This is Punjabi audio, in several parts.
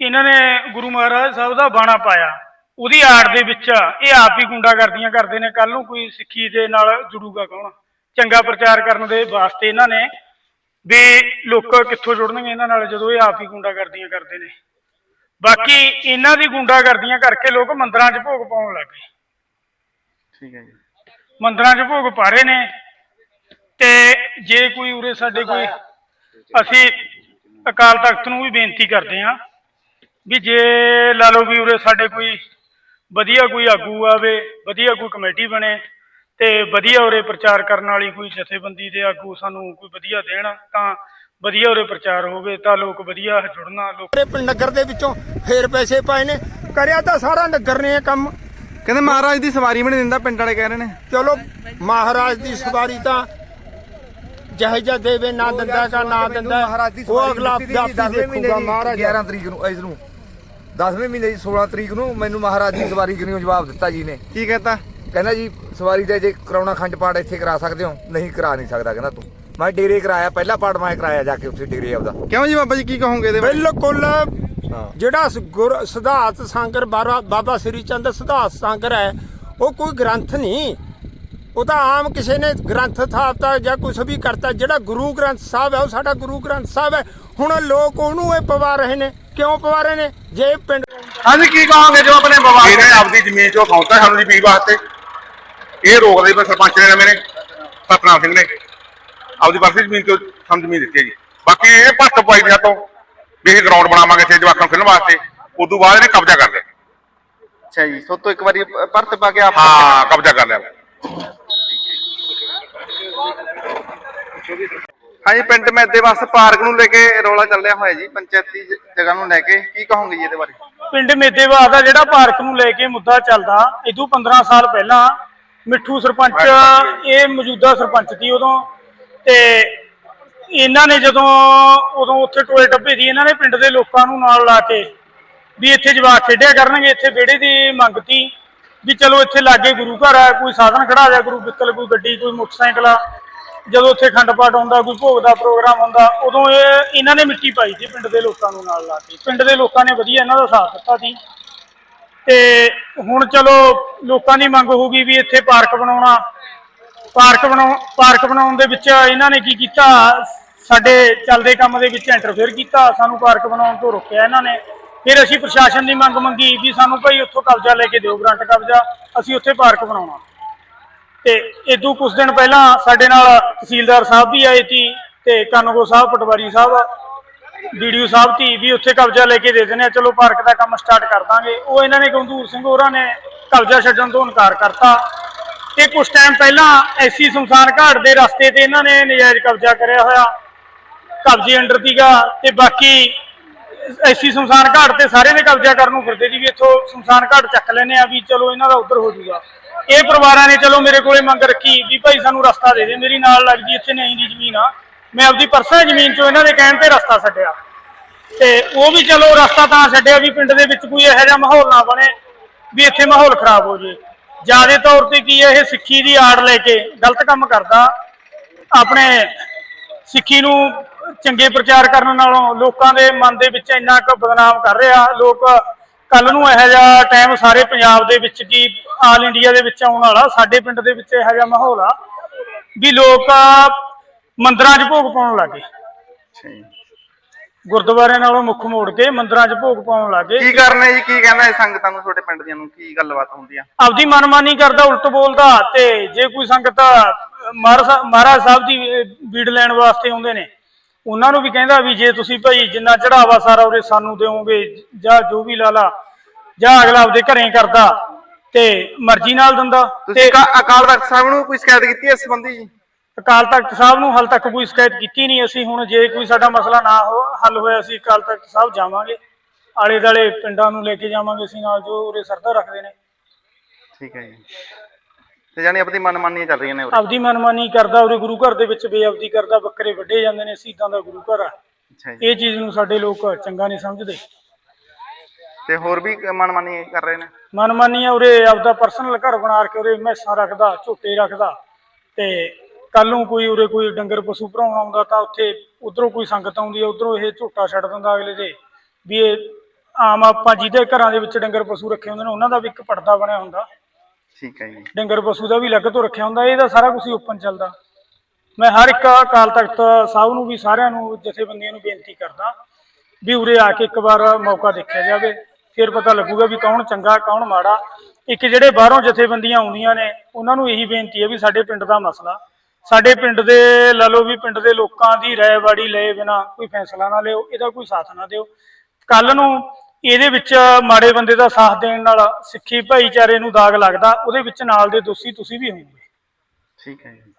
ਇਹਨਾਂ ਨੇ ਗੁਰੂ ਮਹਾਰਾਜ ਸਾਹਿਬ ਦਾ ਬਾਣਾ ਪਾਇਆ। ਉਹਦੀ ਆੜ ਦੇ ਵਿੱਚ ਇਹ ਆਪ ਹੀ ਗੁੰਡਾਗਰਦੀਆਂ ਕਰਦੇ ਨੇ। ਕੱਲ ਨੂੰ ਕੋਈ ਸਿੱਖੀ ਦੇ ਨਾਲ ਜੁੜੂਗਾ ਕੌਣ? ਚੰਗਾ ਪ੍ਰਚਾਰ ਕਰਨ ਦੇ ਵਾਸਤੇ ਇਹਨਾਂ ਨੇ ਵੀ ਲੋਕ ਕਿੱਥੋਂ ਜੁੜਨਗੇ ਇਹਨਾਂ ਨਾਲ ਜਦੋਂ ਇਹ ਆਪ ਹੀ ਗੁੰਡਾਗਰਦੀਆਂ ਕਰਦੇ ਨੇ। ਬਾਕੀ ਇਹਨਾਂ ਦੀ ਗੁੰਡਾਗਰਦੀਆਂ ਕਰਕੇ ਲੋਕ ਮੰਦਰਾਂ 'ਚ ਭੋਗ ਪਾਉਣ ਲੱਗ ਗਏ। ਠੀਕ ਹੈ ਜੀ। ਮੰਦਰਾਂ 'ਚ ਭੋਗ ਪਾ ਰਹੇ ਨੇ। ਤੇ ਜੇ ਕੋਈ ਉਰੇ ਸਾਡੇ ਕੋਈ ਅਸੀਂ ਅਕਾਲ ਤਖਤ ਨੂੰ ਵੀ ਬੇਨਤੀ ਕਰਦੇ ਹਾਂ ਵੀ ਜੇ ਲਾ ਲਓ ਵੀ ਉਰੇ ਸਾਡੇ ਕੋਈ ਵਧੀਆ ਕੋਈ ਆਗੂ ਆਵੇ ਵਧੀਆ ਕੋਈ ਕਮੇਟੀ ਬਣੇ ਤੇ ਵਧੀਆ ਉਰੇ ਪ੍ਰਚਾਰ ਕਰਨ ਵਾਲੀ ਕੋਈ ਜਥੇਬੰਦੀ ਦੇ ਆਗੂ ਸਾਨੂੰ ਕੋਈ ਵਧੀਆ ਦੇਣ ਤਾਂ ਵਧੀਆ ਉਰੇ ਪ੍ਰਚਾਰ ਹੋਵੇ ਤਾਂ ਲੋਕ ਵਧੀਆ ਜੁੜਨਾ ਲੋਕ ਨਗਰ ਦੇ ਵਿੱਚੋਂ ਫੇਰ ਪੈਸੇ ਪਾਏ ਨੇ ਕਰਿਆ ਤਾਂ ਸਾਰਾ ਨਗਰ ਨੇ ਕੰਮ। ਕਹਿੰਦੇ ਮਹਾਰਾਜ ਦੀ ਸਵਾਰੀ ਵੀ ਨਹੀਂ ਦਿੰਦਾ ਪਿੰਡ ਵਾਲੇ ਕਹਿ ਰਹੇ ਨੇ। ਚਲੋ ਮਹਾਰਾਜ ਦੀ ਸਵਾਰੀ ਤਾਂ ਜਹਜਾ ਦੇਵੇ ਨਾ ਦਿੰਦਾ ਕਾ ਨਾ ਦਿੰਦਾ ਉਹ ਅਗਲਾ ਦਿੱਤੀ ਦੇਖੂਗਾ ਮਹਾਰਾਜ। 11 ਤਰੀਕ ਨੂੰ ਇਸ ਨੂੰ। 10ਵੇਂ ਮਹੀਨੇ ਦੀ 16 ਤਰੀਕ ਨੂੰ ਮੈਨੂੰ ਮਹਾਰਾਜ ਦੀ ਸਵਾਰੀ ਕਿਉਂ ਜਵਾਬ ਦਿੱਤਾ ਜੀ ਨੇ? ਕੀ ਕਹਤਾ? ਕਹਿੰਦਾ ਜੀ ਸਵਾਰੀ ਦਾ ਜੇ ਕਰਾਉਣਾ ਖੰਡ ਪਾਠ ਇੱਥੇ ਕਰਾ ਸਕਦੇ ਹੋ? ਨਹੀਂ ਕਰਾ ਨਹੀਂ ਸਕਦਾ ਕਹਿੰਦਾ ਤੂੰ। ਮੈਂ ਡੇਰੇ ਕਰਾਇਆ ਪਹਿਲਾ ਪਾਠ ਮੈਂ ਕਰਾਇਆ ਜਾ ਕੇ ਉੱਥੇ ਡੇਰੇ ਆਪਦਾ। ਕਿਉਂ ਜੀ ਬਾਬਾ ਜੀ ਕੀ ਕਹੋਗੇ ਇਹਦੇ ਬਾਰੇ? ਬਿਲਕੁਲ। ਹਾਂ। ਜਿਹੜਾ ਸ- ਗੁਰ ਸਿਧਾਰਥ ਸੰਗਰ ਬਾਬਾ ਬਾਬਾ ਸ੍ਰੀ ਚੰਦ ਸਿਧਾਰਥ ਸੰਗਰ ਹੈ ਉਹ ਕੋਈ ਗ੍ਰੰਥ ਨਹੀਂ। ਉਹ ਤਾਂ ਆਮ ਕਿਸੇ ਨੇ ਗ੍ਰੰਥ ਥਾਪਤਾ ਜਾਂ ਕੁਝ ਵੀ ਕਰਤਾ ਜਿਹੜਾ ਗੁਰੂ ਗ੍ਰੰਥ ਸਾਹਿਬ ਹੈ ਉਹ ਸਾਡਾ ਗੁਰੂ ਗ੍ਰੰਥ ਸਾਹਿਬ ਹੈ। ਹੁਣ ਲੋਕ ਉਹਨੂੰ ਇਹ ਪਵਾ ਰਹੇ ਨੇ। ਕਿਉਂ ਪਵਾ ਰਹੇ ਨੇ? ਜੇ ਪਿੰਡ ਹਾਂਜੀ ਕੀ ਕਹਾਂਗੇ ਜੋ ਆਪਣੇ ਬਵਾਲ ਇਹਨੇ ਆਪਦੀ ਜ਼ਮੀਨ ਚੋਂ ਖੌਂਤਾ ਸਾਨੂੰ ਜੀ ਪੀ ਵਾਸਤੇ। ਇਹ ਰੋਕਦੇ ਪਰ ਸਰਪੰਚ ਨੇ ਮੇਰੇ। ਸਤਨਾਮ ਸਿੰਘ ਨੇ। ਆਪਦੀ ਵਰਸੀ ਜ਼ਮੀਨ ਚੋਂ ਸਾਨੂੰ ਜ਼ਮੀਨ ਦਿੱਤੀ ਹੈ ਜੀ। ਬਾਕੀ ਇਹ ਭੱਟ ਪਾਈ ਦਿਆ ਤੋਂ ਵੀ ਇਹ ਗਰਾਊਂਡ ਬਣਾਵਾਂਗੇ ਇੱਥੇ ਜਵਾਕਾਂ ਨੂੰ ਖੇਡਣ ਵਾਸਤੇ। ਉਦੋਂ ਬਾਅਦ ਇਹਨੇ ਕਬਜ਼ਾ ਕਰ ਲਿਆ। ਅੱਛਾ ਜੀ ਸੋ ਤੋਂ ਇੱਕ ਵਾਰੀ ਪਰਤ ਪਾ ਕੇ ਆਪ ਹਾਂ ਕਬਜ਼ਾ ਕਰ ਲਿਆ। ਹਾਂਜੀ ਪਿੰਡ ਮੈਦੇ ਵਾਸ ਪਾਰਕ ਨੂੰ ਲੈ ਕੇ ਰੌਲਾ ਚੱਲ ਰਿਹਾ ਹੋਇਆ ਜੀ ਪੰਚਾਇਤੀ ਜ- ਜਗ੍ਹਾ ਨੂੰ ਲੈ ਕੇ। ਕੀ ਕਹੋਗੇ ਜੀ ਇਹਦੇ ਬਾਰੇ? ਪਿੰਡ ਮੇਦੇਵਾਸ ਦਾ ਜਿਹੜਾ ਪਾਰਕ ਨੂੰ ਲੈ ਕੇ ਮੁੱਦਾ ਚੱਲਦਾ ਇਦੋਂ 15 ਸਾਲ ਪਹਿਲਾਂ ਮਿੱਠੂ ਸਰਪੰਚ ਇਹ ਮੌਜੂਦਾ ਸਰਪੰਚ ਸੀ ਉਦੋਂ ਤੇ ਇਹਨਾਂ ਨੇ ਜਦੋਂ ਉਦੋਂ ਉੱਥੇ ਟੋਏ ਟੱਪੇ ਦੀ ਇਹਨਾਂ ਨੇ ਪਿੰਡ ਦੇ ਲੋਕਾਂ ਨੂੰ ਨਾਲ ਲਾ ਕੇ ਵੀ ਇੱਥੇ ਜਵਾਕ ਖੇਡਿਆ ਕਰਨਗੇ ਇੱਥੇ ਵਿਹੜੇ ਦੀ ਮੰਗ ਤੀ ਵੀ ਚਲੋ ਇੱਥੇ ਲਾਗੇ ਗੁਰੂ ਘਰ ਆ, ਕੋਈ ਸਾਧਨ ਖੜਾ ਦਿਆ ਗੁਰੂ ਪਿੱਤਲ ਕੋਈ ਗੱਡੀ, ਕੋਈ ਮੋਟਰਸਾਈਕਲ ਆ। ਜਦੋਂ ਉੱਥੇ ਖੰਡ ਪਾਠ ਹੁੰਦਾ, ਕੋਈ ਭੋਗ ਦਾ ਪ੍ਰੋਗਰਾਮ ਹੁੰਦਾ, ਉਦੋਂ ਇਹ, ਇਹਨਾਂ ਨੇ ਮਿੱਟੀ ਪਾਈ ਸੀ ਪਿੰਡ ਦੇ ਲੋਕਾਂ ਨੂੰ ਨਾਲ ਲਾ ਕੇ। ਪਿੰਡ ਦੇ ਲੋਕਾਂ ਨੇ ਵਧੀਆ ਇਹਨਾਂ ਦਾ ਸਾਥ ਦਿੱਤਾ ਸੀ। ਤੇ ਹੁਣ ਚਲੋ ਲੋਕਾਂ ਦੀ ਮੰਗ ਹੋ ਗਈ ਵੀ ਇੱਥੇ ਪਾਰਕ ਬਣਾਉਣਾ। ਪਾਰਕ ਬਣਾਉ, ਪਾਰਕ ਬਣਾਉਣ ਦੇ ਵਿੱਚ ਇਹਨਾਂ ਨੇ ਕੀ ਕੀਤਾ? ਸਾਡੇ ਚੱਲਦੇ ਕੰਮ ਦੇ ਵਿੱਚ ਇੰਟਰਫੇਅਰ ਕੀਤਾ। ਸਾਨੂੰ ਪਾਰਕ ਬਣਾਉਣ ਤੋਂ ਰੋਕਿਆ ਇਹਨਾਂ ਨੇ। ਫਿਰ ਅਸੀਂ ਪ੍ਰਸ਼ਾਸਨ ਦੀ ਮੰਗ ਮੰਗੀ ਵੀ ਸਾਨੂੰ ਭਾਈ ਉੱਥੋਂ ਕਬਜ਼ਾ ਲੈ ਕੇ ਦਿਓ, ਗਰੰਟ ਕਬਜ਼ਾ, ਅਸੀਂ ਉੱਥੇ ਪਾਰਕ ਬਣਾਉਣਾ। ਤੇ ਇਦੋਂ ਕੁਝ ਦਿਨ ਪਹਿਲਾਂ ਸਾਡੇ ਨਾਲ ਤਹਿਸੀਲਦਾਰ ਸਾਹਿਬ ਵੀ ਆਏ ਸੀ ਤੇ ਕਾਨੂੰਗੋ ਸਾਹਿਬ, ਪਟਵਾਰੀ ਸਾਹਿਬ ਵੀਡੀਓ ਸਾਹਿਬ ਤੀ ਵੀ ਉੱਥੇ ਕਬਜ਼ਾ ਲੈ ਕੇ ਦੇ ਦਿੰਦੇ ਆ, ਚਲੋ ਪਾਰਕ ਦਾ ਕੰਮ ਸਟਾਰਟ ਕਰ ਦਾਂਗੇ। ਉਹ ਇਹਨਾਂ ਨੇ ਗੰਦੂਰ ਸਿੰਘ ਹੋਰਾਂ ਨੇ ਕਬਜ਼ਾ ਛੱਡਣ ਤੋਂ ਇਨਕਾਰ ਕਰਤਾ। ਤੇ ਕੁਝ ਟਾਈਮ ਪਹਿਲਾਂ ਐਸੀ ਸ਼ਮਸ਼ਾਨ ਘਾਟ ਦੇ ਰਸਤੇ ਤੇ ਇਹਨਾਂ ਨੇ ਨਜਾਇਜ਼ ਕਬਜ਼ਾ ਕਰਿਆ ਹੋਇਆ। ਕਬਜ਼ੇ ਅੰਡਰ ਸੀਗਾ ਤੇ ਬਾਕੀ ਐਸੀ ਸ਼ਮਸ਼ਾਨ ਘਾਟ ਤੇ ਸਾਰੇ ਨੇ ਕਬਜ਼ਾ ਕਰਨ ਨੂੰ ਫਿਰਦੇ ਜੀ ਵੀ ਇੱਥੋਂ ਸ਼ਮਸ਼ਾਨ ਘਾਟ ਚੱਕ ਲੈਨੇ ਆ ਵੀ ਚਲੋ ਇਹਨਾਂ ਦਾ ਉਧਰ ਹੋ ਜਾਊਗਾ। ਇਹ ਪਰਿਵਾਰਾਂ ਨੇ ਚਲੋ ਮੇਰੇ ਕੋਲੇ ਮੰਗ ਰੱਖੀ ਵੀ ਭਾਈ ਸਾਨੂੰ ਰਸਤਾ ਦੇ ਦੇ, ਮੇਰੀ ਨਾਲ ਲੱਗਦੀ ਇੱਥੇ ਨਹੀਂ ਦੀ ਜ਼ਮੀਨ ਆ। ਮੈਂ ਆਪਦੀ ਪਰਸਨਲ ਜ਼ਮੀਨ ਚੋਂ ਇਹਨਾਂ ਦੇ ਕਹਿਣ ਤੇ ਰਸਤਾ ਛੱਡਿਆ। ਤੇ ਉਹ ਵੀ ਚਲੋ ਰਸਤਾ ਤਾਂ ਛੱਡਿਆ ਵੀ ਪਿੰਡ ਦੇ ਵਿੱਚ ਕੋਈ ਇਹੋ ਜਿਹਾ ਮਾਹੌਲ ਨਾ ਬਣੇ ਵੀ ਇੱਥੇ ਮਾਹੌਲ ਖਰਾਬ ਹੋ ਜੇ। ਜ਼ਿਆਦਾ ਤੌਰ ਤੇ ਕੀ ਹੈ ਇਹ ਸਿੱਖੀ ਦੀ ਆੜ ਲੈ ਕੇ ਗਲਤ ਕੰਮ ਕਰਦਾ। ਆਪਣੇ ਸਿੱਖੀ ਨੂੰ ਚੰਗੇ ਪ੍ਰਚਾਰ ਕਰਨ ਨਾਲੋਂ ਲੋਕਾਂ ਦੇ ਮਨ ਦੇ ਵਿੱਚ ਇੰਨਾ ਕੁ ਬਦਨਾਮ ਕਰ ਰਿਹਾ। ਲੋਕ ਕੱਲ ਨੂੰ ਇਹੋ ਜਿਹਾ ਟਾਈਮ ਸਾਰੇ ਪੰਜਾਬ ਦੇ ਵਿੱਚ ਕੀ ਆਲ ਇੰਡੀਆ ਦੇ ਵਿੱਚ ਆਉਣ ਵਾਲਾ ਸਾਡੇ ਪਿੰਡ ਦੇ ਵਿੱਚ ਇਹੋ ਜਿਹਾ ਮਾਹੌਲ ਆ ਵੀ ਲੋਕ ਮੰਦਰਾਂ 'ਚ ਭੋਗ ਪਾਉਣ ਲੱਗੇ ਗੁਰਦੁਆਰਿਆਂ ਨਾਲੋਂ ਮੁੱਖ ਮੋੜ ਕੇ ਮੰਦਰਾਂ 'ਚ ਭੋਗ ਪਾਉਣ ਲੱਗੇ ਕੀ ਕਰਨਾ ਜੀ? ਕੀ ਕਹਿੰਦਾ ਇਹ ਸੰਗਤਾਂ ਨੂੰ ਤੁਹਾਡੇ ਪਿੰਡ ਦੀਆਂ ਨੂੰ? ਕੀ ਗੱਲਬਾਤ ਹੁੰਦੀ ਆ? ਆਪਦੀ ਮਨਮਾਨੀ ਕਰਦਾ ਉਲਟ ਬੋਲਦਾ ਤੇ ਜੇ ਕੋਈ ਸੰਗਤ ਮਹਾਰਾਜ ਸਾਹਿਬ- ਦੀ ਬੀੜ ਲੈਣ ਵਾਸਤੇ ਆਉਂਦੇ ਨੇ ਉਹਨਾਂ ਨੂੰ ਵੀ ਕਹਿੰਦਾ ਵੀ ਜੇ ਤੁਸੀਂ ਭਾਈ ਜਿੰਨਾ ਚੜਾਵਾ ਸਾਰਾ ਉਰੇ ਸਾਨੂੰ ਦਿਓਗੇ ਜਾਂ ਜੋ ਵੀ ਲਾਲਾ ਜਾਂ ਅਗਲਾ ਆਪਦੇ ਘਰੇ ਕਰਦਾ ਤੇ ਮਰਜ਼ੀ ਨਾਲ ਦਿੰਦਾ ਤੇ ਅਕਾ- ਅਕਾਲ ਤਖਤ ਸਾਹਿਬ ਨੂੰ ਕੋਈ ਸ਼ਿਕਾਇਤ ਕੀਤੀ ਇਸ ਸੰਬੰਧੀ ਜੀ? ਅਕਾਲ ਤਖਤ ਸਾਹਿਬ ਨੂੰ ਹਾਲ ਤੱਕ ਕੋਈ ਸ਼ਿਕਾਇਤ ਕੀਤੀ ਨਹੀਂ। ਅਸੀਂ ਹੁਣ ਜੇ ਕੋਈ ਸਾਡਾ ਮਸਲਾ ਨਾ ਹੱਲ ਹੋਇਆ ਅਸੀਂ ਅਕਾਲ ਤਖਤ ਸਾਹਿਬ ਜਾਵਾਂਗੇ। ਆਲੇ ਦਾਲੇ ਪਿੰਡਾਂ ਨੂੰ ਲੈ ਕੇ ਜਾਵਾਂਗੇ ਅਸੀਂ ਨਾਲ ਜੋ ਉਰੇ ਸਰਦਾ ਰੱਖਦੇ ਨੇ। ਠੀਕ ਹੈ ਜੀ। ਤੇ ਜਾਨੀ ਆਪਣੀ ਮਨਮਾਨੀਆਂ ਚੱਲ ਰਹੀਆਂ ਨੇ ਉਰੇ। ਆਪਦੀ ਮਨਮਾਨੀ ਕਰਦਾ ਉਰੇ ਗੁਰੂ ਘਰ ਦੇ ਵਿੱਚ ਬੇਅਬਦੀ ਕਰਦਾ ਬੱਕਰੇ ਵੱਢੇ ਜਾਂਦੇ ਨੇ ਸ਼ਹੀਦਾਂ ਦਾ ਗੁਰੂ ਘਰ ਆ। ਅੱਛਾ ਜੀ। ਇਹ ਚੀਜ਼ ਨੂੰ ਸਾਡੇ ਲੋਕ ਚੰਗਾ ਨਹੀਂ ਸਮਝਦੇ। ਤੇ ਹੋਰ ਵੀ ਮਨਮਾਨੀ ਕਰ ਰਹੇ ਨੇ? ਮਨਮਾਨੀ ਆ ਉਰੇ ਆਪਦਾ ਪਰਸਨਲ ਘਰ ਬਣਾ ਕੇ ਉਰੇ ਮੈਸਾਂ ਰੱਖਦਾ ਝੋਟੇ ਰੱਖਦਾ। ਤੇ ਕੱਲ ਨੂੰ ਕੋਈ ਉਰੇ ਕੋਈ ਡੰਗਰ ਪਸ਼ੂ ਭਰਾਉਣ ਆਉਂਦਾ ਤਾਂ ਉੱਥੇ ਉਧਰੋਂ ਕੋਈ ਸੰਗਤ ਆਉਂਦੀ ਹੈ ਉਧਰੋਂ ਇਹ ਝੋਟਾ ਛੱਡ ਦਿੰਦਾ ਅਗਲੇ ਦੇ। ਵੀ ਇਹ ਆਮ ਆਪਾਂ ਜਿਹਦੇ ਘਰਾਂ ਦੇ ਵਿੱਚ ਡੰਗਰ ਪਸ਼ੂ ਰੱਖੇ ਹੁੰਦੇ ਨੇ ਉਹਨਾਂ ਦਾ ਵੀ ਇੱਕ ਪਰਦਾ ਬਣਿਆ ਹੁੰਦਾ। ਠੀਕ ਹੈ ਜੀ। ਡੰਗਰ ਪਸ਼ੂ ਦਾ ਵੀ ਅਲੱਗ ਤੋਂ ਰੱਖਿਆ ਹੁੰਦਾ ਇਹਦਾ ਸਾਰਾ ਕੁਝ ਓਪਨ ਚੱਲਦਾ। ਮੈਂ ਹਰ ਇੱਕ ਅਕਾਲ ਤਖਤ ਸਾਹਿਬ ਨੂੰ ਵੀ, ਸਾਰਿਆਂ ਨੂੰ, ਜਥੇਬੰਦੀਆਂ ਨੂੰ ਬੇਨਤੀ ਕਰਦਾ ਵੀ ਉਰੇ ਆ ਕੇ ਇੱਕ ਵਾਰ ਮੌਕਾ ਦੇਖਿਆ ਜਾਵੇ। ਫਿਰ ਪਤਾ ਲੱਗੂਗਾ ਵੀ ਕੌਣ ਚੰਗਾ, ਕੌਣ ਮਾੜਾ। ਇੱਕ ਜਿਹੜੇ ਬਾਹਰੋਂ ਜਥੇਬੰਦੀਆਂ ਆਉਂਦੀਆਂ ਨੇ, ਉਹਨਾਂ ਨੂੰ ਇਹੀ ਬੇਨਤੀ ਹੈ ਵੀ ਸਾਡੇ ਪਿੰਡ ਦਾ ਮਸਲਾ, ਸਾਡੇ ਪਿੰਡ ਦੇ, ਲਾ ਲਓ ਵੀ ਪਿੰਡ ਦੇ ਲੋਕਾਂ ਦੀ ਰਾਇਵਾੜੀ ਲਏ ਬਿਨਾ ਕੋਈ ਫੈਸਲਾ ਨਾ ਲਿਓ, ਇਹਦਾ ਕੋਈ ਸਾਥ ਨਾ ਦਿਓ। ਕੱਲ ਨੂੰ ਇਹਦੇ ਵਿੱਚ ਮਾੜੇ ਬੰਦੇ ਦਾ ਸਾਥ ਦੇਣ ਨਾਲ ਸਿੱਖੀ ਭਾਈਚਾਰੇ ਨੂੰ ਦਾਗ ਲੱਗਦਾ ਉਹਦੇ ਵਿੱਚ ਨਾਲ ਦੇ ਦੋਸ਼ੀ ਤੁਸੀਂ ਵੀ ਹੋਵੋਗੇ। ਠੀਕ ਹੈ ਜੀ।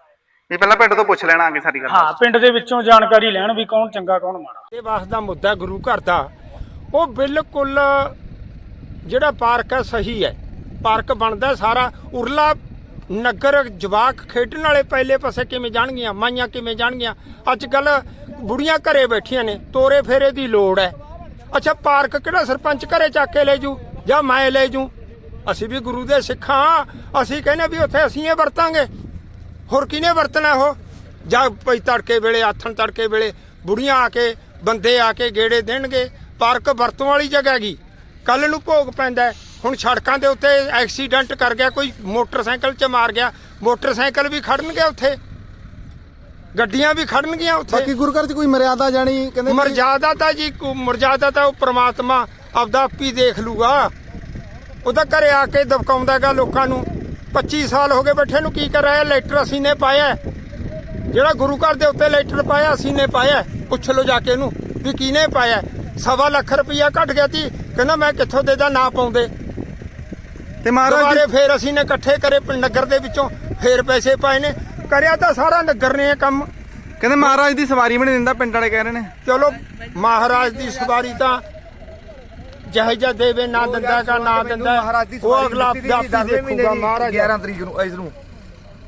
ਇਹ ਪਹਿਲਾਂ ਪਿੰਡ ਤੋਂ ਪੁੱਛ ਲੈਣਾ ਆ ਕੇ ਸਾਰੀ ਗੱਲ। ਹਾਂ ਪਿੰਡ ਦੇ ਵਿੱਚੋਂ ਜਾਣਕਾਰੀ ਲੈਣ ਵੀ ਕੌਣ ਚੰਗਾ ਕੌਣ ਮਾੜਾ। ਇਹ ਵਾਸ ਦਾ ਮੁੱਦਾ ਗੁਰੂ ਘਰ ਦਾ ਉਹ ਬਿਲਕੁਲ ਜਿਹੜਾ ਪਾਰਕ ਹੈ ਸਹੀ ਹੈ। ਪਾਰਕ ਬਣਦਾ ਸਾਰਾ ਉਰਲਾ ਨਗਰ ਜਵਾਕ ਖੇਡਣ ਵਾਲੇ ਪਹਿਲੇ ਪਾਸੇ ਕਿਵੇਂ ਜਾਣਗੀਆਂ ਮਾਈਆਂ ਕਿਵੇਂ ਜਾਣਗੀਆਂ? ਅੱਜ ਕੱਲ ਬੁੜੀਆਂ ਘਰੇ ਬੈਠੀਆਂ ਨੇ ਤੋਰੇ ਫੇਰੇ ਦੀ ਲੋੜ ਹੈ। ਅੱਛਾ, ਪਾਰਕ ਕਿਹੜਾ ਸਰਪੰਚ ਘਰੇ ਚੱਕ ਕੇ ਲੈ ਜੂ ਜਾਂ ਮੈਂ ਲੈ ਜੂ? ਅਸੀਂ ਵੀ ਗੁਰੂ ਦੇ ਸਿੱਖਾਂ ਅਸੀਂ ਕਹਿੰਦੇ ਵੀ ਉੱਥੇ ਅਸੀਂ ਇਹ ਵਰਤਾਂਗੇ। ਹੋਰ ਕਿਹਨੇ ਵਰਤਣਾ ਉਹ? ਜਾਂ ਭਈ ਤੜਕੇ ਵੇਲੇ, ਆਥਣ ਤੜਕੇ ਵੇਲੇ ਬੁੜੀਆਂ ਆ ਕੇ, ਬੰਦੇ ਆ ਕੇ ਗੇੜੇ ਦੇਣਗੇ? ਪਾਰਕ ਵਰਤੋਂ ਵਾਲੀ ਜਗ੍ਹਾ ਹੈਗੀ। ਕੱਲ ਨੂੰ ਭੋਗ ਪੈਂਦਾ ਹੁਣ ਸੜਕਾਂ ਦੇ ਉੱਤੇ ਐਕਸੀਡੈਂਟ ਕਰ ਗਿਆ, ਕੋਈ ਮੋਟਰਸਾਈਕਲ 'ਚ ਮਾਰ ਗਿਆ, ਮੋਟਰਸਾਈਕਲ ਵੀ ਖੜਨਗੇ ਉੱਥੇ। ਗੱਡੀਆਂ ਵੀ ਖੜਨਗੀਆਂ ਉੱਥੇ। ਬਾਕੀ ਗੁਰੂ ਘਰ 'ਚ ਕੋਈ ਮਰਿਆਦਾ ਜਾਣੀ ਕਹਿੰਦੇ ਵੀ- ਮਰਜ਼ਾਦਾ ਤਾਂ ਜੀ ਕੋ- ਮਰਜ਼ਾਦਾ ਤਾਂ ਉਹ ਪ੍ਰਮਾਤਮਾ ਆਪਦਾ ਆਪੀ ਦੇਖ ਲੂਗਾ। ਉਹਦਾ ਘਰੇ ਆ ਕੇ ਦਬਕਾਉਂਦਾਗਾ ਲੋਕਾਂ ਨੂੰ। 25 ਸਾਲ ਹੋ ਗਏ ਬੈਠੇ ਨੂੰ ਕੀ ਕਰ ਰਿਹਾ ਲੈਟਰ ਅਸੀਂ ਨੇ ਪਾਇਆ ਹੈ। ਜਿਹੜਾ ਗੁਰੂ ਘਰ ਦੇ ਉੱਤੇ ਲੈਟਰ ਪਾਇਆ ਅਸੀਂ ਨੇ ਪਾਇਆ ਹੈ। ਪੁੱਛ ਲਓ ਜਾ ਕੇ ਇਹਨੂੰ ਵੀ ਕਿਹਨੇ ਪਾਇਆ ਹੈ। ਸਵਾ ਲੱਖ ਰੁਪਈਆ ਘਟ ਗਿਆ ਸੀ। ਕਹਿੰਦਾ ਮੈਂ ਕਿੱਥੋਂ ਦੇਦਾ ਨਾ ਪਾਉਂਦੇ। ਤੇ ਮਹਾਰਾਜ ਦੁਬਾਰੇ ਜੀ ਫੇਰ ਅਸੀਂ ਨੇ ਇਕੱਠੇ ਕਰੇ ਪਿੰਡ ਨਗਰ ਦੇ ਵਿੱਚੋਂ। ਫੇਰ ਪੈਸੇ ਪਾਏ ਨੇ। ਕਰਿਆ ਤਾਂ ਸਾਰਾ ਨਗਰ ਨੇ ਇਹ ਕੰਮ। ਕਹਿੰਦੇ ਮਹਾਰਾਜ ਦੀ ਸਵਾਰੀ ਵੀ ਨਹੀਂ ਦਿੰਦਾ ਪਿੰਡ ਵਾਲੇ ਕਹਿ ਰਹੇ ਨੇ। ਚਲੋ ਮਹਾਰਾਜ ਦੀ ਸਵਾਰੀ ਤਾਂ ਜਹਜਾ ਦੇਵੇ ਨਾ ਦਿੰਦਾ ਕਾ ਨਾ ਦਿੰਦਾ ਮਹਾਰਾਜ ਦੀ ਉਹ ਅਗਲਾ ਦਿੱਤੀ ਦੇਖੂਗਾ ਮਹਾਰਾਜ। 11 ਤਰੀਕ ਨੂੰ ਇਸ ਨੂੰ।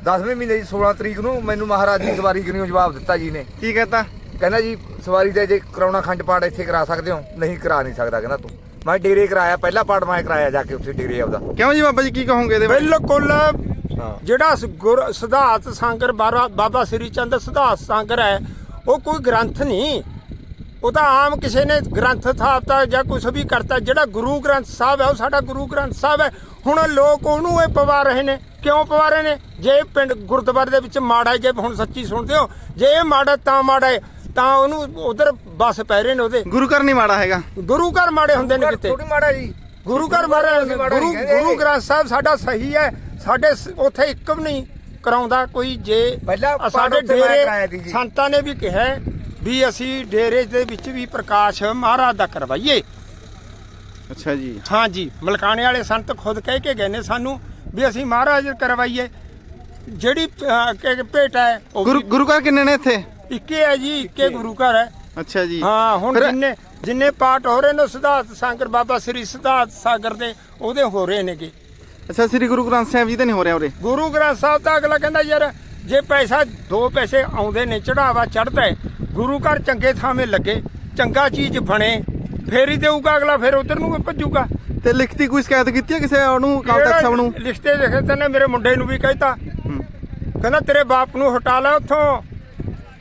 10ਵੇਂ ਮਹੀਨੇ ਦੀ 16 ਤਰੀਕ ਨੂੰ ਮੈਨੂੰ ਮਹਾਰਾਜ ਦੀ ਸਵਾਰੀ ਕਿਉਂ ਜਵਾਬ ਦਿੱਤਾ ਜੀ ਨੇ। ਕੀ ਕਹਤਾ? ਕਹਿੰਦਾ ਜੀ ਸਵਾਰੀ ਦਾ ਜੇ ਕਰਾਉਣਾ ਖੰਡ ਪਾਠ ਇੱਥੇ ਕਰਾ ਸਕਦੇ ਹੋ? ਨਹੀਂ ਕਰਾ ਨਹੀਂ ਸਕਦਾ ਕਹਿੰਦਾ ਤੂੰ। ਮੈਂ ਡੇਰੇ ਕਰਾਇਆ ਪਹਿਲਾ ਪਾਠ ਮੈਂ ਕਰਾਇਆ ਜਾ ਕੇ ਉੱਥੇ ਡੇਰੇ ਆਪਦਾ। ਕਿਉਂ ਜੀ ਬਾਬਾ ਜੀ ਕੀ ਕਹੋਗੇ ਇਹਦੇ ਬਾਰੇ? ਬਿਲਕੁਲ ਜਿਹੜਾ ਸ- ਗੁਰ ਸਿਧਾਰਥ ਸਾਗਰ ਬਾਬਾ ਸ੍ਰੀ ਚੰਦ ਸਿਧਾਰਥ ਸਾਗਰ ਹੈ ਉਹ ਕੋਈ ਗ੍ਰੰਥ ਨਹੀਂ। ਉਹ ਤਾਂ ਆਮ ਕਿਸੇ ਨੇ ਗ੍ਰੰਥ ਥਾਪਤਾ ਜਾਂ ਕੁਝ ਵੀ ਕਰਤਾ ਜਿਹੜਾ ਗੁਰੂ ਗ੍ਰੰਥ ਸਾਹਿਬ ਹੈ ਉਹ ਸਾਡਾ ਗੁਰੂ ਗ੍ਰੰਥ ਸਾਹਿਬ ਹੈ। ਹੁਣ ਲੋਕ ਉਹਨੂੰ ਇਹ ਪਵਾ ਰਹੇ ਨੇ। ਕਿਉਂ ਪਵਾ ਰਹੇ ਨੇ? ਜੇ ਪਿੰਡ ਗੁਰਦੁਆਰੇ ਦੇ ਵਿੱਚ ਮਾੜਾ ਹੈ, ਜੇ ਹੁਣ ਸੱਚੀ ਸੁਣਦੇ ਹੋ ਜੇ ਇਹ ਮਾੜਾ ਤਾਂ ਮਾੜਾ ਹੈ ਤਾਂ ਉਹਨੂੰ ਉਧਰ ਬਸ ਪੈ ਰਹੇ ਨੇ ਉਹਦੇ। ਗੁਰੂ ਘਰ ਨਹੀਂ ਮਾੜਾ ਹੈਗਾ। ਗੁਰੂ ਘਰ ਮਾੜੇ ਹੁੰਦੇ ਨੇ ਕਿਤੇ। ਥੋੜੀ ਮਾੜਾ ਜੀ। ਗੁਰੂ ਘਰ ਮਾਰੇ ਗੁਰੂ ਗੁਰੂ ਗ੍ਰੰਥ ਸਾਹਿਬ ਸਾਡਾ ਸਹੀ ਹੈ। ਸਾਡੇ ਸ- ਉੱਥੇ ਇੱਕ ਵੀ ਨਹੀਂ ਕਰਾਉਂਦਾ ਕੋਈ ਜੇ ਪਹਿਲਾਂ ਸਾਡੇ ਪਾਠ ਉੱਥੇ ਮੈਂ ਕਰਾਇਆ ਸੀ ਡੇਰੇ ਜੀ। ਸੰਤਾਂ ਨੇ ਵੀ ਕਿਹਾ ਹੈ ਵੀ ਅਸੀਂ ਡੇਰੇ ਦੇ ਵਿੱਚ ਵੀ ਪ੍ਰਕਾਸ਼ ਮਹਾਰਾਜ ਦਾ ਕਰਵਾਈਏ। ਅੱਛਾ ਜੀ। ਹਾਂਜੀ ਮਲਕਾਣੇ ਵਾਲੇ ਸੰਤ ਖੁਦ ਕਹਿ ਕੇ ਗਏ ਨੇ ਸਾਨੂੰ ਵੀ ਅਸੀਂ ਮਹਾਰਾਜ ਕਰਵਾਈਏ। ਜਿਹੜੀ ਕਿ ਭੇਟ ਹੈ ਉਹ ਗੁਰੂ ਵੀ ਗੁਰੂ ਘਰ ਕਿੰਨੇ ਨੇ ਇੱਥੇ? ਇੱਕੇ ਹੈ ਜੀ ਇੱਕੇ ਗੁਰੂ ਘਰ ਹੈ। ਅੱਛਾ ਜੀ। ਹਾਂ ਹੁਣ ਫਿਰ- ਜਿੰਨੇ ਜਿੰਨੇ ਪਾਠ ਹੋ ਰਹੇ ਨੇ ਸਿਧਾਰਥ ਸਾਗਰ ਬਾਬਾ ਸ੍ਰੀ ਸਿਧਾਰਥ ਸਾਗਰ ਦੇ ਉਹਦੇ ਹੋ ਰਹੇ ਨੇਗੇ। ਅੱਛਾ ਸ੍ਰੀ ਗੁਰੂ ਗ੍ਰੰਥ ਸਾਹਿਬ ਜੀ ਤੇ ਨਹੀਂ ਹੋ ਰਿਹਾ ਉਰੇ? ਗੁਰੂ ਗ੍ਰੰਥ ਸਾਹਿਬ ਦਾ ਅਗਲਾ ਕਹਿੰਦਾ ਯਾਰ ਜੇ ਪੈਸਾ ਦੋ ਪੈਸੇ ਆਉਂਦੇ ਨੇ ਚੜਾਵਾ ਚੜਦਾ ਹੈ ਗੁਰੂ ਘਰ ਚੰਗੇ ਥਾਵੇਂ ਲੱਗੇ ਚੰਗਾ ਚੀਜ਼ ਬਣੇ ਫੇਰ ਹੀ ਦੇਊਗਾ ਅਗਲਾ ਫਿਰ ਉਧਰ ਨੂੰ ਭੱਜੂਗਾ। ਤੇ ਲਿਖਤੀ ਕੋਈ ਸ਼ਿਕਾਇਤ ਕੀਤੀ ਹੈ ਕਿਸੇ ਉਹਨੂੰ ਕਾਲ ਤਖਤ ਸਾਹਿਬ ਨੂੰ? ਲਿਖਤੇ ਲਿਖੇ ਤੇ ਨੇ ਮੇਰੇ ਮੁੰਡੇ ਨੂੰ ਵੀ ਕਹਿਤਾ। ਕਹਿੰਦਾ ਤੇਰੇ ਬਾਪ ਨੂੰ ਹਟਾ ਲੈ ਉੱਥੋਂ।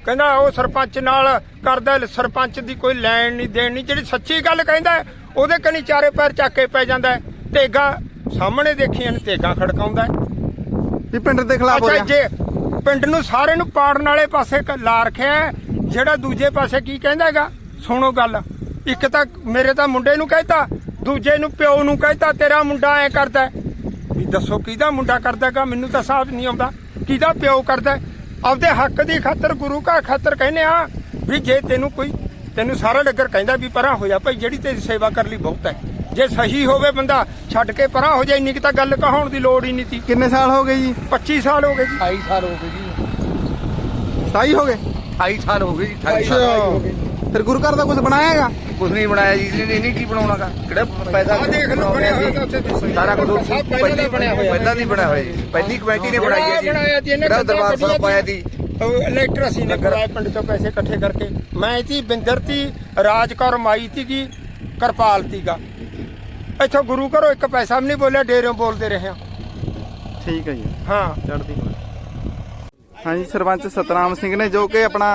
ਕਹਿੰਦਾ ਉਹ ਸਰਪੰਚ ਨਾਲ ਕਰਦਾ ਸਰਪੰਚ ਦੀ ਕੋਈ ਲੈਣ ਨਹੀਂ ਦੇਣ ਨਹੀਂ ਜਿਹੜੀ ਸੱਚੀ ਗੱਲ ਕਹਿੰਦਾ ਉਹਦੇ ਕਨੀ ਚਾਰੇ ਪੈਰ ਚੱਕ ਕੇ ਪੈ ਜਾਂਦਾ ਹੈ। ਸਾਹਮਣੇ ਦੇਖੀਆਂ ਨੇ ਤੇਗਾ ਖੜਕਾਉਂਦਾ। ਵੀ ਪਿੰਡ ਦੇ ਖਿਲਾਫ ਹੋ ਅੱਛਾ ਜੇ ਪਿੰਡ ਨੂੰ ਸਾਰੇ ਨੂੰ ਪਾੜਨ ਵਾਲੇ ਪਾਸੇ ਕ- ਲਾ ਰੱਖਿਆ ਜਿਹੜਾ ਦੂਜੇ ਪਾਸੇ ਕੀ ਕਹਿੰਦਾ ਹੈਗਾ ਸੁਣੋ ਗੱਲ ਇੱਕ ਤਾਂ ਮੇਰੇ ਤਾਂ ਮੁੰਡੇ ਨੂੰ ਕਹਿਤਾ ਦੂਜੇ ਨੂੰ ਪਿਓ ਨੂੰ ਕਹਿਤਾ ਤੇਰਾ ਮੁੰਡਾ ਐ ਕਰਦਾ ਹੈ। ਵੀ ਦੱਸੋ ਕਿਹਦਾ ਮੁੰਡਾ ਕਰਦਾਗਾ ਮੈਨੂੰ ਤਾਂ ਸਾਫ਼ ਨਹੀਂ ਆਉਂਦਾ ਕਿਹਦਾ ਪਿਓ ਕਰਦਾ ਹੈ? ਆਪਦੇ ਹੱਕ ਦੀ ਖਾਤਰ ਗੁਰੂ ਕਾ ਖਾਤਰ ਕਹਿੰਦੇ ਆ ਵੀ ਜੇ ਤੈਨੂੰ ਕੋਈ ਤੈਨੂੰ ਸਾਰਾ ਨਗਰ ਕਹਿੰਦਾ ਵੀ ਪਰਾਂ ਹੋ ਜਾ ਭਾਈ ਜਿਹੜੀ ਤੇਰੀ ਸੇਵਾ ਕਰ ਲਈ ਬਹੁਤ ਹੈ ਜੇ ਸਹੀ ਹੋਵੇ ਬੰਦਾ ਛੱਡ ਕੇ ਪਰਾਂ ਹੋ ਜਾ ਇੰਨੀ ਕਿ ਤਾਂ ਗੱਲ ਕਹਾਉਣ ਦੀ ਲੋੜ ਹੀ ਨਹੀਂ ਸੀ। ਕਿੰਨੇ ਸਾਲ ਹੋ ਗਏ ਜੀ? 25 ਸਾਲ ਹੋ ਗਏ ਜੀ। 28 ਸਾਲ ਹੋ ਗਏ ਜੀ। 27 ਹੋ ਗਏ? 28 ਸਾਲ ਹੋ ਗਏ ਜੀ 28 ਸਾਲ। ਫਿਰ ਗੁਰੂ ਘਰ ਦਾ ਕੁਝ ਬਣਾਇਆ ਹੈਗਾ? ਕੁਝ ਨਹੀਂ ਬਣਾਇਆ ਜੀ ਇਹਨੇ ਇਹਨੇ ਕੀ ਬਣਾਉਣਾਗਾ ਕਿਹੜਾ ਪੈਸਾ ਆਹ ਦੇਖ ਲਓ ਬਣਿਆ ਹੋਇਆ ਤਾਂ ਉੱਥੇ ਦਿਸਦਾ। ਸਾਰਾ ਕੁਝ ਪਹਿਲਾਂ ਦਾ ਬਣਿਆ ਹੋਇਆ। ਪਹਿਲਾਂ ਨਹੀਂ ਬਣਿਆ ਹੋਇਆ ਜੀ। ਪਹਿਲੀ ਕਮੇਟੀ ਨੇ ਬਣਾਈ ਹੈ ਜੀ। ਬਣਾਇਆ ਇਹਨੇ ਦਰਬਾਰ ਸਾਹਿਬ ਪਾਇਆ ਸੀ। ਉਹ ਇਲੈਕਟਰ ਅਸੀਂ ਨੇ ਕਰਾਇਆ ਪਿੰਡ ਤੋਂ ਪੈਸੇ ਇਕੱਠੇ ਕਰਕੇ। ਮੈਂ ਸੀ ਬਿੰਦਰ ਤੀ ਰਾਜਕੌਰ ਮਾਈ ਸੀਗੀ ਕਿਰਪਾਲ ਤੀਗਾ। ਇੱਥੋਂ ਗੁਰੂ ਘਰੋਂ ਇੱਕ ਪੈਸਾ ਵੀ ਨਹੀਂ ਬੋਲਿਆ ਡੇਰਿਓਂ ਬੋਲਦੇ ਰਹੇ ਹਾਂ। ਠੀਕ ਹੈ ਜੀ। ਹਾਂ। ਚੜ੍ਹਦੀ। ਹਾਂਜੀ ਸਰਪੰਚ ਸਤਨਾਮ ਸਿੰਘ ਨੇ ਜੋ ਕਿ ਆਪਣਾ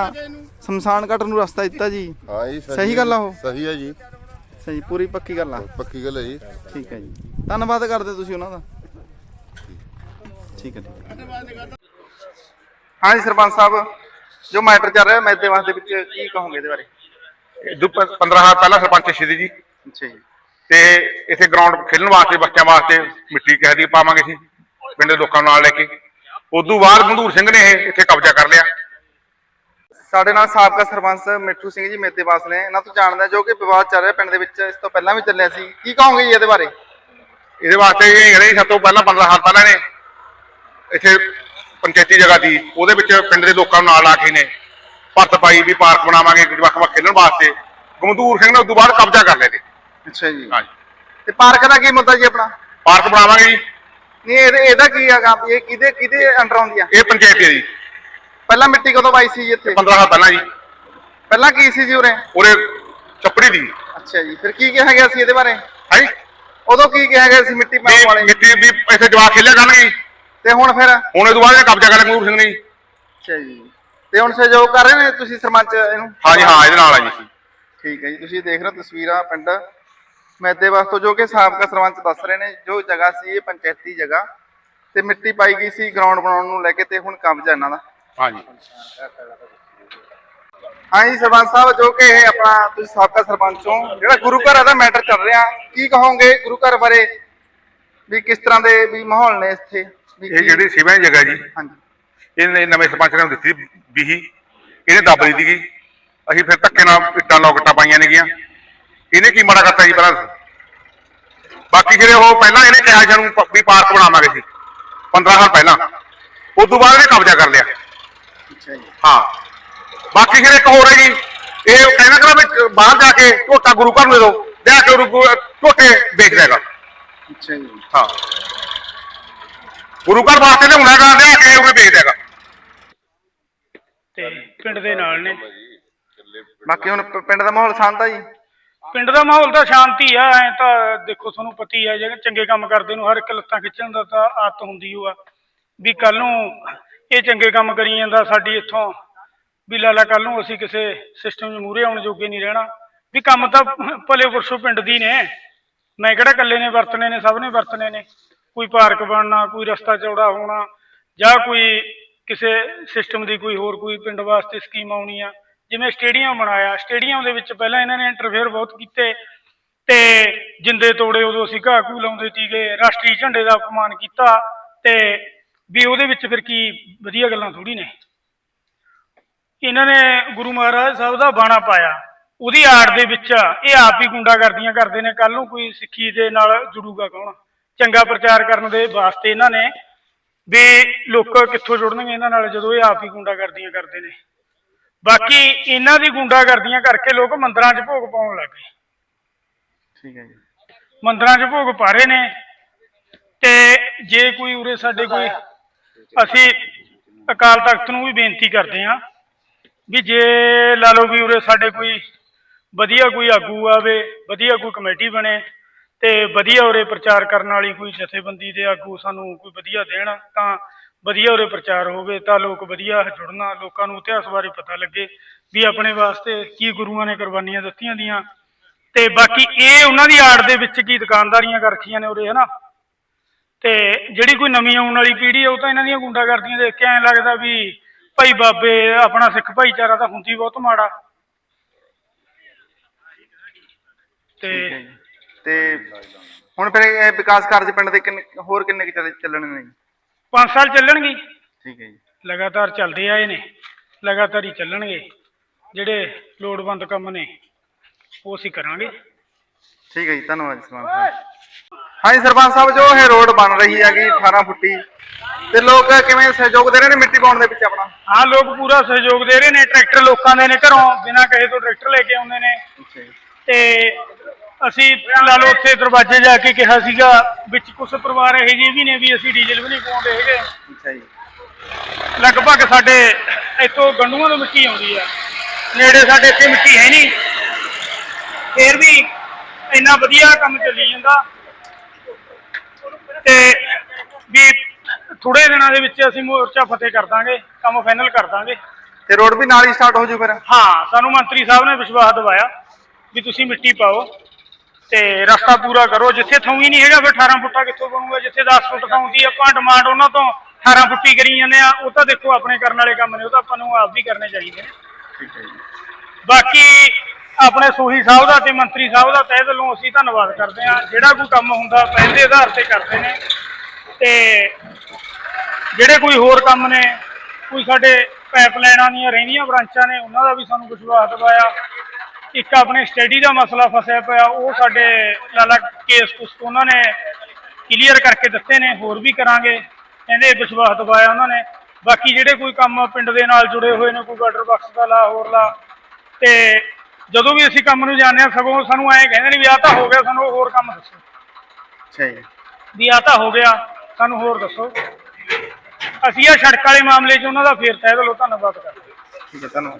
ਸ਼ਮਸ਼ਾਨ ਘਾਟ ਨੂੰ ਰਸਤਾ ਦਿੱਤਾ ਜੀ। ਹਾਂ ਜੀ ਸਹੀ ਗੱਲ ਆ ਉਹ? ਸਹੀ ਹੈ ਜੀ। ਜੀ ਪੂਰੀ ਪੱਕੀ ਗੱਲ ਆ। ਪੱਕੀ ਗੱਲ ਹੈ ਜੀ। ਠੀਕ ਹੈ ਜੀ। ਧੰਨਵਾਦ ਕਰਦੇ ਤੁਸੀਂ ਉਹਨਾਂ ਦਾ। ਠੀਕ ਹੈ ਠੀਕ ਹੈ ਹਾਂ ਜੀ ਸਰਪੰਚ ਸਾਹਿਬ ਜੋ ਮੈਟਰ ਚੱਲ ਰਿਹਾ ਮੈਦੇਵਾਸ ਦੇ ਵਿੱਚ ਕੀ ਕਹੋਗੇ ਇਹਦੇ ਬਾਰੇ? ਇਦੋਂ 15 ਸਾਲ ਪਹਿਲਾਂ ਸਰਪੰਚ ਸੀ ਜੀ। ਅੱਛਾ ਜੀ। ਤੇ ਇੱਥੇ ਗਰਾਊਂਡ ਖੇਡਣ ਵਾਸਤੇ ਬੱਚਿਆਂ ਵਾਸਤੇ ਮਿੱਟੀ ਕਿਸੇ ਦੀ ਪਾਵਾਂਗੇ ਸੀ ਪਿੰਡ ਦੇ ਲੋਕਾਂ ਨਾਲ ਲੈ ਕੇ। ਉਦੋਂ ਬਾਅਦ ਮਧੂਰ ਸਿੰਘ ਨੇ ਇਹ ਇੱਥੇ ਕਬਜ਼ਾ ਕਰ ਲਿਆ। ਸਾਡੇ ਨਾਲ ਸਾਬਕਾ ਸਰਪੰਚ ਮਿੱਠੂ ਸਿੰਘ ਜੀ ਮੇਦੇਵਾਸ ਨੇ। ਇਹਨਾਂ ਤੋਂ ਜਾਣਦਾ ਜੋ ਕਿ ਵਿਵਾਦ ਚੱਲ ਰਿਹਾ ਪਿੰਡ ਦੇ ਵਿੱਚ ਇਸ ਤੋਂ ਪਹਿਲਾਂ ਵੀ ਚੱਲਿਆ ਸੀ। ਕੀ ਕਹੋਗੇ ਜੀ ਇਹਦੇ ਬਾਰੇ? ਇਹਦੇ ਵਾਸਤੇ ਇਹ ਜਿਹੜੇ ਸਭ ਤੋਂ ਪਹਿਲਾਂ 15 ਸਾਲ ਪਹਿਲਾਂ ਨੇ ਇੱਥੇ ਪੰਚਾਇਤੀ ਜਗ੍ਹਾ ਦੀ ਉਹਦੇ ਵਿੱਚ ਪਿੰਡ ਦੇ ਲੋਕਾਂ ਨੂੰ ਨਾਲ ਲਾ ਕੇ ਨੇ ਭੱਤ ਪਾਈ ਵੀ ਪਾਰਕ ਬਣਾਵਾਂਗੇ ਵੱਖ ਵੱਖ ਖੇਡਣ ਵਾਸਤੇ। ਗਮਦੂਰ ਸਿੰਘ ਨੇ ਉਦੋਂ ਬਾਅਦ ਕਬਜ਼ਾ ਕਰ ਲਿਆ ਤੇ ਅੱਛਾ ਜੀ। ਹਾਂਜੀ। ਤੇ ਪਾਰਕ ਦਾ ਕੀ ਮੁੱਦਾ ਜੀ ਆਪਣਾ? ਪਾਰਕ ਬਣਾਵਾਂਗੇ ਜੀ। ਨਹੀਂ ਇਹਦੇ ਇਹਦਾ ਕੀ ਹੈਗਾ ਇਹ ਕਿਹਦੇ ਕਿਹਦੇ ਅੰਡਰ ਆਉਂਦੀ ਆ ਇਹ ਪੰਚਾਇਤ ਹੈ ਜੀ। ਪਹਿਲਾਂ ਮਿੱਟੀ ਕਦੋਂ ਪਾਈ ਸੀ ਜੀ ਇੱਥੇ? 15 ਸਾਲ ਪਹਿਲਾਂ ਜੀ। ਪਹਿਲਾਂ ਕੀ ਸੀ ਜੀ ਉਰੇ? ਉਰੇ ਚੱਪੜੀ ਦੀ। ਅੱਛਾ ਜੀ। ਫਿਰ ਕੀ ਕਿਹਾ ਗਿਆ ਸੀ ਇਹਦੇ ਬਾਰੇ? ਹੈ ਉਦੋਂ ਕੀ ਕਿਹਾ ਗਿਆ ਸੀ ਮਿੱਟੀ ਪਾਉਣ ਵਾਲੇ ਮਿੱਟੀ ਵੀ ਇੱਥੇ ਜਵਾਕ ਖੇਲਿਆ ਕਰਨਗੇ। ਤੇ ਹੁਣ ਫਿਰ? ਹੁਣ ਇਹ ਤੋਂ ਬਾਅਦ ਇਹ ਕਬਜ਼ਾ ਕਰ ਲਿਆ ਸਿੰਘ ਨੇ ਜੀ। ਅੱਛਾ ਜੀ। ਤੇ ਹੁਣ ਸਹਿਯੋਗ ਕਰ ਰਹੇ ਨੇ ਤੁਸੀਂ ਸਰਪੰਚ ਇਹਨੂੰ? ਹਾਂਜੀ ਹਾਂ ਇਹਦੇ ਨਾਲ ਆ ਜੀ। ਠੀਕ ਹੈ ਜੀ। ਤੁਸੀਂ ਦੇਖ ਰਹੇ ਹੋ ਤਸਵੀਰਾਂ ਪਿੰਡ ਮੈਦੇਵਾਸ ਤੋਂ ਜੋ ਕਿ ਸਾਬਕਾ ਸਰਪੰਚ ਦੱਸ ਰਹੇ ਨੇ ਜੋ ਜਗ੍ਹਾ ਸੀ ਇਹ ਪੰਚਾਇਤੀ ਜਗ੍ਹਾ ਤੇ ਮਿੱਟੀ ਪਾਈ ਗਈ ਸੀ ਗਰਾਊਂਡ ਬਣਾਉਣ ਨੂੰ ਲੈ ਕੇ ਤੇ ਹੁਣ ਕਬਜ਼ਾ ਇਹਨਾਂ ਦਾ। ਹਾਂਜੀ। ਹਾਂਜੀ ਸਰਪੰਚ ਸਾਹਿਬ ਜੋ ਕਿ ਇਹ ਆਪਣਾ ਤੁਸੀਂ ਸਾਬਕਾ ਸਰਪੰਚ ਹੋ ਜਿਹੜਾ ਗੁਰੂ ਘਰ ਦਾ ਮੈਟਰ ਚੱਲ ਰਿਹਾ ਕੀ ਕਹੋਗੇ ਗੁਰੂ ਘਰ ਬਾਰੇ? ਵੀ ਕਿਸ ਤਰ੍ਹਾਂ ਦੇ ਵੀ ਮਾਹੌਲ ਨੇ ਇੱਥੇ? ਇਹ ਜਿਹੜੀ ਸਿਵਿਆਂ ਦੀ ਜਗ੍ਹਾ ਜੀ ਹਾਂਜੀ। ਇਹਨੇ ਨਵੇਂ ਸਰਪੰਚ ਨੇ ਦਿੱਤੀ ਬੀਹੀ ਇਹਨੇ ਦੱਬ ਲਈ ਸੀਗੀ ਅਸੀਂ ਫਿਰ ਧੱਕੇ ਨਾਲ ਇੱਟਾਂ ਲੋਕਟਾਂ ਪਾਈਆਂ ਨੇਗੀਆਂ। ਇਹਨੇ ਕੀ ਮਾੜਾ ਕਰਤਾ ਜੀ ਪਹਿਲਾਂ ਬਾਕੀ ਜਿਹੜੇ ਉਹ ਪਹਿਲਾਂ ਇਹਨੇ ਕਿਹਾ ਸਾਨੂੰ ਵੀ ਪਾਰਕ ਬਣਾਵਾਂਗੇ ਸੀ 15 ਸਾਲ ਪਹਿਲਾਂ। ਉਸ ਤੋਂ ਬਾਅਦ ਇਹਨੇ ਕਬਜ਼ਾ ਕਰ ਲਿਆ। ਅੱਛਾ ਜੀ। ਹਾਂ। ਬਾਕੀ ਫਿਰ ਇੱਕ ਹੋਰ ਹੈ ਜੀ। ਇਹ ਕਹਿੰਦਾ ਕਿ ਵੀ ਬਾਹਰ ਜਾ ਕੇ ਝੋਟਾ ਗੁਰੂ ਘਰ ਨੂੰ ਦੇ ਦਿਓ। ਜਾ ਕੇ ਉਹ ਗੁ- ਝੋਟੇ ਵੇਚ ਦੇਗਾ ਅੱਛਾ ਜੀ। ਹਾਂ। ਗੁਰੂ ਘਰ ਵਾਸਤੇ ਲਿਆਉਣਾ ਹੈਗਾ ਲਿਆ ਕੇ ਉਹਨੇ ਵੇਚ ਦੇਗਾ ਤੇ ਪਿੰਡ ਦੇ ਨਾਲ ਨੇ। ਬਾਕੀ ਹੁਣ ਪਿੰਡ ਦਾ ਮਾਹੌਲ ਸ਼ਾਂਤ ਆ ਜੀ। ਪਿੰਡ ਦਾ ਮਾਹੌਲ ਤਾਂ ਸ਼ਾਂਤੀ ਆ, ਐ ਤਾਂ ਦੇਖੋ ਤੁਹਾਨੂੰ ਪਤੀ ਆ, ਜਿਹੜੇ ਚੰਗੇ ਕੰਮ ਕਰਦੇ ਨੂੰ, ਹਰ ਇੱਕ ਲੱਤਾਂ ਖਿੱਚਣ ਦਾ ਤਾਂ ਆਦਤ ਹੁੰਦੀ ਓ ਆ। ਵੀ ਕੱਲ ਨੂੰ ਇਹ ਚੰਗੇ ਕੰਮ ਕਰੀ ਜਾਂਦਾ ਸਾਡੀ ਇੱਥੋਂ, ਵੀ ਲਾਲਾ ਕੱਲ ਨੂੰ ਅਸੀਂ ਕਿਸੇ ਸਿਸਟਮ 'ਚ ਮੂਹਰੇ ਆਉਣ ਜੋਗੇ ਨਹੀਂ ਰਹਿਣਾ। ਵੀ ਕੰਮ ਤਾਂ ਭਲੇ ਪੁਰਸ਼ੋ ਪਿੰਡ ਦੀ ਨੇ। ਮੈਂ ਕਿਹੜਾ ਇਕੱਲੇ ਨੇ ਵਰਤਣੇ ਨੇ, ਸਭ ਨੇ ਵਰਤਣੇ ਨੇ। ਕੋਈ ਪਾਰਕ ਬਣਨਾ, ਕੋਈ ਰਸਤਾ ਚੌੜਾ ਹੋਣਾ, ਜਾਂ ਕੋਈ ਕਿਸੇ ਸਿਸਟਮ ਦੀ ਕੋਈ ਹੋਰ ਕੋਈ ਪਿੰਡ ਵਾਸਤੇ ਸਕੀਮ ਆਉਣੀ ਆ। ਜਿਵੇਂ ਸਟੇਡੀਅਮ ਬਣਾਇਆ, ਸਟੇਡੀਅਮ ਦੇ ਵਿੱਚ ਪਹਿਲਾਂ ਇਹਨਾਂ ਨੇ ਇੰਟਰਫੇਅਰ ਬਹੁਤ ਕੀਤੇ ਤੇ ਜਿੰਦੇ ਤੋੜੇ ਉਦੋਂ ਅਸੀਂ ਘਾਹ ਘੂ ਲਾਉਂਦੇ ਸੀਗੇ, ਰਾਸ਼ਟਰੀ ਝੰਡੇ ਦਾ ਅਪਮਾਨ ਕੀਤਾ ਤੇ ਵੀ ਉਹਦੇ ਵਿੱਚ ਫਿਰ ਕੀ ਵਧੀਆ ਗੱਲਾਂ ਥੋੜੀ ਨੇ। ਇਹਨਾਂ ਨੇ ਗੁਰੂ ਮਹਾਰਾਜ ਸਾਹਿਬ ਦਾ ਬਾਣਾ ਪਾਇਆ, ਉਹਦੀ ਆੜ ਦੇ ਵਿੱਚ ਇਹ ਆਪ ਹੀ ਗੁੰਡਾਗਰਦੀਆਂ ਕਰਦੇ ਨੇ ਕੱਲ ਨੂੰ ਕੋਈ ਸਿੱਖੀ ਦੇ ਨਾਲ ਜੁੜੂਗਾ ਕੌਣ? ਚੰਗਾ ਪ੍ਰਚਾਰ ਕਰਨ ਦੇ ਵਾਸਤੇ ਇਹਨਾਂ ਨੇ ਵੀ ਲੋਕ ਕਿੱਥੋਂ ਜੁੜਨਗੇ ਇਹਨਾਂ ਨਾਲ ਜਦੋਂ ਇਹ ਆਪ ਹੀ ਗੁੰਡਾਗਰਦੀਆਂ ਕਰਦੇ ਨੇ। ਬਾਕੀ ਇਹਨਾਂ ਦੀ ਗੁੰਡਾਗਰਦੀਆਂ ਕਰਕੇ ਲੋਕ ਮੰਦਰਾਂ 'ਚ ਭੋਗ ਪਾਉਣ ਲੱਗ ਗਏ। ਠੀਕ ਹੈ ਜੀ। ਮੰਦਰਾਂ 'ਚ ਭੋਗ ਪਾ ਰਹੇ ਨੇ ਤੇ ਜੇ ਕੋਈ ਉਰੇ ਸਾਡੇ ਕੋਈ ਅਸੀਂ ਅਕਾਲ ਤਖਤ ਨੂੰ ਵੀ ਬੇਨਤੀ ਕਰਦੇ ਹਾਂ ਵੀ ਜੇ ਲਾ ਲਓ ਵੀ ਉਰੇ ਸਾਡੇ ਕੋਈ ਵਧੀਆ ਕੋਈ ਆਗੂ ਆਵੇ ਵਧੀਆ ਕੋਈ ਕਮੇਟੀ ਬਣੇ ਤੇ ਵਧੀਆ ਉਰੇ ਪ੍ਰਚਾਰ ਕਰਨ ਵਾਲੀ ਕੋਈ ਜਥੇਬੰਦੀ ਦੇ ਆਗੂ ਸਾਨੂੰ ਕੋਈ ਵਧੀਆ ਦੇਣ ਤਾਂ ਵਧੀਆ ਉਰੇ ਪ੍ਰਚਾਰ ਹੋਵੇ ਤਾਂ ਲੋਕ ਵਧੀਆ ਜੁੜਨਾ, ਲੋਕਾਂ ਨੂੰ ਇਤਿਹਾਸ ਬਾਰੇ ਪਤਾ ਲੱਗੇ ਵੀ ਆਪਣੇ ਵਾਸਤੇ ਕੀ ਗੁਰੂਆਂ ਨੇ ਕੁਰਬਾਨੀਆਂ ਦਿੱਤੀਆਂ ਦੀਆਂ। ਤੇ ਬਾਕੀ ਇਹ ਉਹਨਾਂ ਦੀ ਆੜ ਦੇ ਵਿੱਚ ਕੀ ਦੁਕਾਨਦਾਰੀਆਂ ਕਰ ਨੇ ਉਰੇ, ਹਨਾ? ਤੇ ਜਿਹੜੀ ਕੋਈ ਨਵੀਂ ਆਉਣ ਵਾਲੀ ਪੀੜ੍ਹੀ ਉਹ ਤਾਂ ਇਹਨਾਂ ਦੀਆਂ ਗੁੰਡਾਗਰਦੀਆਂ ਦੇਖ ਕੇ ਐਂ ਲੱਗਦਾ ਵੀ ਭਾਈ ਬਾਬੇ, ਆਪਣਾ ਸਿੱਖ ਭਾਈਚਾਰਾ ਤਾਂ ਹੁੰਦੀ ਬਹੁਤ ਮਾੜਾ। ਤੇ ਤੇ ਹੁਣ ਫਿਰ ਇਹ ਵਿਕਾਸ ਕਾਰਜ ਪਿੰਡ ਦੇ ਕਿੰਨੇ, ਹੋਰ ਕਿੰਨੇ ਕੁ ਚੱਲ- ਚੱਲਣੇ ਨੇ? ਜੀ 5 ਸਾਲ ਚੱਲਣਗੇ। ਠੀਕ ਹੈ ਜੀ। ਲਗਾਤਾਰ ਚੱਲਦੇ ਆਏ ਨੇ। ਲਗਾਤਾਰ ਹੀ ਚੱਲਣਗੇ। ਜਿਹੜੇ ਲੋੜਵੰਦ ਕੰਮ ਨੇ ਉਹ ਅਸੀਂ ਕਰਾਂਗੇ। ਠੀਕ ਹੈ ਜੀ ਧੰਨਵਾਦ ਜੀ ਸਰਪੰਚ ਸਾਹਿਬ। ਹਾਂਜੀ ਸਰਪੰਚ ਸਾਹਿਬ ਜੋ ਇਹ ਰੋਡ ਬਣ ਰਹੀ ਹੈਗੀ 18 ਫੁੱਟੀ ਤੇ ਲੋਕ ਕਿਵੇਂ ਸਹਿਯੋਗ ਦੇ ਰਹੇ ਨੇ ਮਿੱਟੀ ਪਾਉਣ ਦੇ ਵਿੱਚ ਆਪਣਾ? ਹਾਂ ਲੋਕ ਪੂਰਾ ਸਹਿਯੋਗ ਦੇ ਰਹੇ ਨੇ। ਟਰੈਕਟਰ ਲੋਕਾਂ ਦੇ ਨੇ ਘਰੋਂ। ਬਿਨਾਂ ਕਹੇ ਤੋਂ ਟਰੈਕਟਰ ਲੈ ਕੇ ਆਉਂਦੇ ਨੇ। ਤੇ ਅਸੀਂ ਲਾ ਲਓ ਉੱਥੇ ਦਰਵਾਜ਼ੇ ਜਾ ਕੇ ਕਿਹਾ ਸੀਗਾ ਵਿੱਚ ਕੁਝ ਪਰਿਵਾਰ ਇਹੋ ਜਿਹੇ ਵੀ ਨੇ ਵੀ ਅਸੀਂ ਡੀਜ਼ਲ ਵੀ ਨਹੀਂ ਪਾਉਂਦੇ ਹੈਗੇ। ਅੱਛਾ ਜੀ। ਲਗਭਗ ਸਾਡੇ ਇੱਥੋਂ ਗੰਡੂਆਂ ਤੋਂ ਮਿੱਟੀ ਆਉਂਦੀ ਆ। ਨੇੜੇ ਸਾਡੇ ਇੱਥੇ ਮਿੱਟੀ ਹੈ ਨਹੀਂ। ਫੇਰ ਵੀ ਇੰਨਾ ਵਧੀਆ ਕੰਮ ਚੱਲੀ ਜਾਂਦਾ। ਤੇ ਵੀ ਥੋੜੇ ਦਿਨਾਂ ਦੇ ਵਿੱਚ ਅਸੀਂ ਮੋਰਚਾ ਫਤਿਹ ਕਰ ਦਾਂਗੇ ਕੰਮ ਫਾਈਨਲ ਕਰ ਦਾਂਗੇ। ਤੇ ਰੋਡ ਵੀ ਨਾਲ ਹੀ ਸਟਾਰਟ ਹੋ ਜੂ ਫਿਰ? ਹਾਂ ਸਾਨੂੰ ਮੰਤਰੀ ਸਾਹਿਬ ਨੇ ਵਿਸ਼ਵਾਸ ਦਿਵਾਇਆ ਵੀ ਤੁਸੀਂ ਮਿੱਟੀ ਪਾਓ। ਤੇ ਰਸਤਾ ਪੂਰਾ ਕਰੋ ਜਿੱਥੇ ਥਾਂ ਹੀ ਨਹੀਂ ਹੈਗਾ ਫਿਰ 18 ਫੁੱਟਾ ਕਿੱਥੋਂ ਬਣੂਗਾ? ਜਿੱਥੇ 10 ਫੁੱਟ ਥਾਂ ਹੁੰਦੀ ਆਪਾਂ ਡਿਮਾਂਡ ਉਹਨਾਂ ਤੋਂ। 18 ਫੁੱਟੀ ਕਰੀ ਜਾਂਦੇ ਆ ਉਹ ਤਾਂ ਦੇਖੋ ਆਪਣੇ ਕਰਨ ਵਾਲੇ ਕੰਮ ਨੇ ਉਹ ਤਾਂ ਆਪਾਂ ਨੂੰ ਆਪ ਵੀ ਕਰਨੇ ਚਾਹੀਦੇ ਨੇ। ਠੀਕ ਹੈ ਜੀ। ਬਾਕੀ ਆਪਣੇ ਸੋਹੀ ਸਾਹਿਬ ਦਾ ਤੇ ਮੰਤਰੀ ਸਾਹਿਬ ਦਾ ਤਹਿ ਦਿਲੋਂ ਅਸੀਂ ਧੰਨਵਾਦ ਕਰਦੇ ਹਾਂ। ਜਿਹੜਾ ਕੋਈ ਕੰਮ ਹੁੰਦਾ ਪਹਿਲ ਦੇ ਆਧਾਰ ਤੇ ਕਰਦੇ ਨੇ। ਤੇ ਜਿਹੜੇ ਕੋਈ ਹੋਰ ਕੰਮ ਨੇ ਕੋਈ ਸਾਡੇ ਪਾਈਪਲਾਈਨਾਂ ਦੀਆਂ ਰਹਿੰਦੀਆਂ ਬ੍ਰਾਂਚਾਂ ਨੇ ਉਹਨਾਂ ਦਾ ਵੀ ਸਾਨੂੰ ਵਿਸ਼ਵਾਸ ਦਿਵਾਇਆ। ਇੱਕ ਆਪਣੇ ਸਟੱਡੀ ਦਾ ਮਸਲਾ ਫਸਿਆ ਪਿਆ ਉਹ ਸਾਡੇ ਲਾਲਾ ਕੇਸ ਕੁਸ ਉਹਨਾਂ ਨੇ ਕਲੀਅਰ ਕਰਕੇ ਦਿੱਤੇ ਨੇ ਹੋਰ ਵੀ ਕਰਾਂਗੇ। ਕਹਿੰਦੇ ਵਿਸ਼ਵਾਸ ਦਿਵਾਇਆ ਉਹਨਾਂ ਨੇ। ਬਾਕੀ ਜਿਹੜੇ ਕੋਈ ਕੰਮ ਪਿੰਡ ਦੇ ਨਾਲ ਜੁੜੇ ਹੋਏ ਨੇ ਕੋਈ ਗਾਡਰ ਬਕਸ ਦਾ ਲਾ ਹੋਰ ਲਾ ਤੇ ਜਦੋਂ ਵੀ ਅਸੀਂ ਕੰਮ ਨੂੰ ਜਾਂਦੇ ਹਾਂ ਸਗੋਂ ਸਾਨੂੰ ਐਂ ਕਹਿੰਦੇ ਨੇ ਵੀ ਆਹ ਤਾਂ ਹੋ ਗਿਆ ਸਾਨੂੰ ਹੋਰ ਕੰਮ ਦੱਸੋ। ਅੱਛਾ ਜੀ। ਵੀ ਆਹ ਤਾਂ ਹੋ ਗਿਆ ਸਾਨੂੰ ਹੋਰ ਦੱਸੋ। ਅਸੀਂ ਇਹ ਸੜਕ ਵਾਲੇ ਮਾਮਲੇ 'ਚ ਉਹਨਾਂ ਦਾ ਫੇਰ ਤਹਿ ਦਿਲੋਂ ਧੰਨਵਾਦ ਕਰਦੇ ਠੀਕ ਹੈ ਧੰਨਵਾਦ।